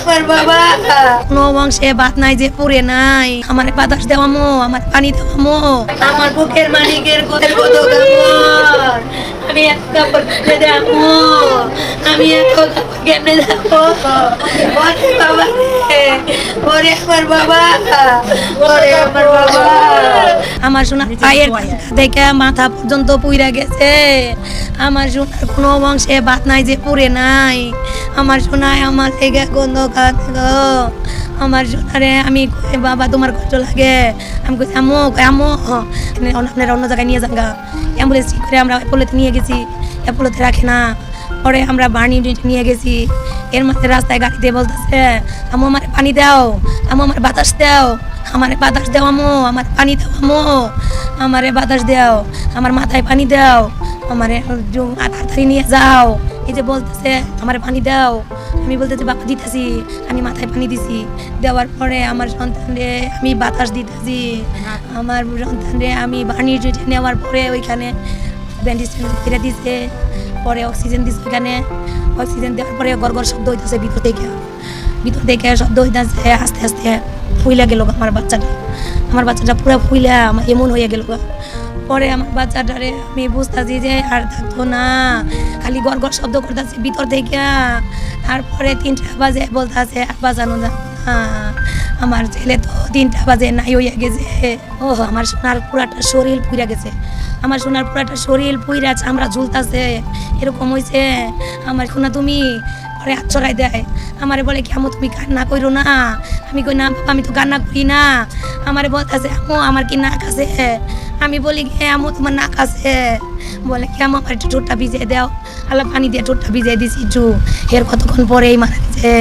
আমার বাবা। কোনো বংশে বাদ নাই যে পড়ে নাই। আমার বাতাস দেওয়ামো আমার পানি দেওয়ামো আমার বুকের মালিকের কোথের কত কাপড় আমি এক কাপড় কেমনে দেবো। আমি এক কাপড় কেমনে ওরে বাবা রে ওরে আমার বাবা। ওরে আমার বাবা। আমার সোনার পায়ের দেখে মাথা পর্যন্ত পুইরা গেছে। আমার সোনার কোনো বংশে বাদ নাই যে পুড়ে নাই। আমার সোনায় আমার লেগে গন্ধ খাত গো আমার সোনারে আমি বাবা তোমার কষ্ট লাগে? আমি কই আমো আমো আপনারা অন্য জায়গায় নিয়ে যান গা। অ্যাম্বুলেন্স ঠিক করে আমরা অ্যাপোলোতে নিয়ে গেছি। অ্যাপোলোতে রাখে না। পরে আমরা বাণী নিয়ে গেছি। এর মধ্যে রাস্তায় গাড়িতে বলতেছে আমো আমার পানি দাও। আমো আমার বাতাস দাও। আমারে বাতাস দাও আমো আমার পানি দাও আমো আমারে বাতাস দাও, আমার মাথায় পানি দাও, আমারে তাড়াতাড়ি নিয়ে যাও। এই যে বলতেছে, আমারে পানি দাও। আমি বলতেছি, বাবা, দিতেছি। আমি মাথায় পানি দিছি। দেওয়ার পরে আমার সন্তানরে আমি বাতাস দিতেছি। আমার সন্তানরে আমি বানিয়ে নেওয়ার পরে ওইখানে ব্যান্ডেজ ফিরে দিছে। পরে অক্সিজেন দিছে ওইখানে। অক্সিজেন দেওয়ার পরে গড়গড় শব্দ হইতেছে ভিতর থেকে। ভিতর থেকে শব্দ হইতেছে আস্তে আস্তে ফুইলা গেল আমার বাচ্চাটা। আমার বাচ্চাটা পুরো ফুইলা আমার এমন হয়ে গেল পরে আমার বাচ্চাটারে আমি বুঝতেছি যে আর থাকতো না। খালি গড় গড় শব্দ করতেছে ভিতর থেকে তারপরে তিনটা বাজে বলতেছে আর বাজানো না, আমার ছেলে তো তিনটা বাজে নাই হইয়া গেছে। ও আমার সোনার পুরাটা শরীর পুইরা গেছে। আমার সোনার পুরাটা শরীর পুইরা চামড়া ঝুলতাছে। এরকম হয়েছে আমার সোনা তুমি পরে হাত দেয়। আমারে বলে কি আমু তুমি কান্না করো না। আমি কই, না, বাবা, আমি তো কান্না করি না। আমারে আছে আমু আমার কি নাক আছে? আমি বলি কি আমু তোমার নাক আছে। বলে কি আমো আমার একটু ঠোঁটটা ভিজিয়ে দাও। আল্লাহ পানি দিয়ে ঠোঁটটা ভিজিয়ে দিছি, একটু। এর কতক্ষণ পরেই মারা গেছে?